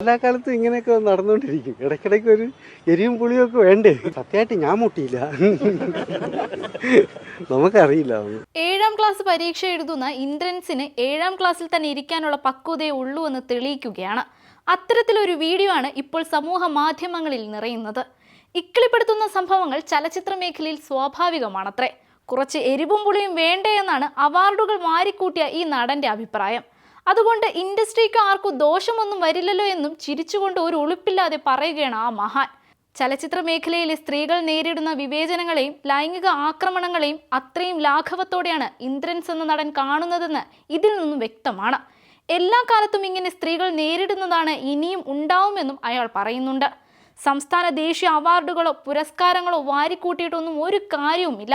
എല്ലാ കാലത്തും ഇങ്ങനെയൊക്കെ നടന്നുകൊണ്ടിരിക്കും. ഇടയ്ക്കിടയ്ക്ക് ഒരു എരിവും പുളിയും ഒക്കെ വേണ്ടേ? സത്യമായിട്ട് ഞാൻ മുട്ടിയില്ല. നമുക്കറിയില്ല. ഏഴാം ക്ലാസ് പരീക്ഷ എഴുതുന്ന ഇന്ദ്രൻസിന് ഏഴാം ക്ലാസ്സിൽ തന്നെ ഇരിക്കാനുള്ള പക്വതയെ ഉള്ളൂ എന്ന് തെളിയിക്കുകയാണ്. അത്തരത്തിലൊരു വീഡിയോ ആണ് ഇപ്പോൾ സമൂഹ മാധ്യമങ്ങളിൽ നിറയുന്നത്. ഇക്കിളിപ്പെടുത്തുന്ന സംഭവങ്ങൾ ചലച്ചിത്ര മേഖലയിൽ സ്വാഭാവികമാണത്രേ. കുറച്ച് എരിവും പുളിയും വേണ്ടേ എന്നാണ് അവാർഡുകൾ മാറിക്കൂട്ടിയ ഈ നടന്റെ അഭിപ്രായം. അതുകൊണ്ട് ഇൻഡസ്ട്രിക്ക് ആർക്കും ദോഷമൊന്നും വരില്ലല്ലോ എന്നും ചിരിച്ചുകൊണ്ട് ഒരു ഉളുപ്പില്ലാതെ പറയുകയാണ് ആ മഹാൻ. ചലച്ചിത്ര മേഖലയിലെ സ്ത്രീകൾ നേരിടുന്ന വിവേചനങ്ങളെയും ലൈംഗിക ആക്രമണങ്ങളെയും അത്രയും ലാഘവത്തോടെയാണ് ഇന്ദ്രൻസ് എന്ന നടൻ കാണുന്നതെന്ന് ഇതിൽ നിന്നും വ്യക്തമാണ്. എല്ലാ കാലത്തും ഇങ്ങനെ സ്ത്രീകൾ നേരിടുന്നതാണ് ഇനിയും ഉണ്ടാവുമെന്നും അയാൾ പറയുന്നുണ്ട്. സംസ്ഥാന ദേശീയ അവാർഡുകളോ പുരസ്കാരങ്ങളോ വാരിക്കൂട്ടിയിട്ടൊന്നും ഒരു കാര്യവുമില്ല.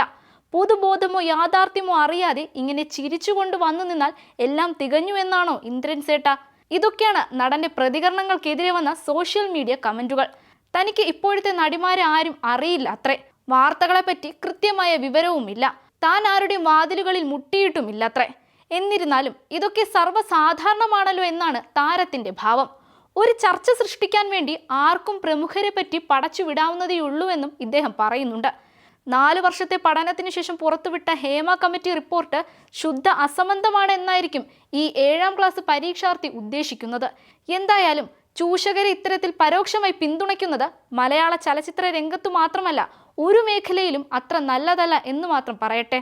പൊതുബോധമോ യാഥാർത്ഥ്യമോ അറിയാതെ ഇങ്ങനെ ചിരിച്ചുകൊണ്ട് വന്നു നിന്നാൽ എല്ലാം തികഞ്ഞു എന്നാണോ ഇന്ദ്രൻ സേട്ട? ഇതൊക്കെയാണ് നടന്റെ പ്രതികരണങ്ങൾക്കെതിരെ വന്ന സോഷ്യൽ മീഡിയ കമന്റുകൾ. തനിക്ക് ഇപ്പോഴത്തെ നടിമാരെ ആരും അറിയില്ല അത്രേ. വാർത്തകളെപ്പറ്റി കൃത്യമായ വിവരവുമില്ല. താൻ ആരുടെയും വാതിലുകളിൽ മുട്ടിയിട്ടുമില്ലത്രേ. എന്നിരുന്നാലും ഇതൊക്കെ സർവസാധാരണമാണല്ലോ എന്നാണ് താരത്തിന്റെ ഭാവം. ഒരു ചർച്ച സൃഷ്ടിക്കാൻ വേണ്ടി ആർക്കും പ്രമുഖരെ പറ്റി പടച്ചു വിടാവുന്നതേയുള്ളൂ എന്നും ഇദ്ദേഹം പറയുന്നുണ്ട്. നാല് വർഷത്തെ പഠനത്തിന് ശേഷം പുറത്തുവിട്ട ഹേമ കമ്മിറ്റി റിപ്പോർട്ട് ശുദ്ധ അസംബന്ധമാണ് എന്നായിരിക്കും ഈ ഏഴാം ക്ലാസ് പരീക്ഷാർത്ഥി ഉദ്ദേശിക്കുന്നത്. എന്തായാലും ചൂഷകരെ ഇത്തരത്തിൽ പരോക്ഷമായി പിന്തുണയ്ക്കുന്നത് മലയാള ചലച്ചിത്ര രംഗത്തു മാത്രമല്ല ഒരു മേഖലയിലും അത്ര നല്ലതല്ല എന്ന് മാത്രം പറയട്ടെ.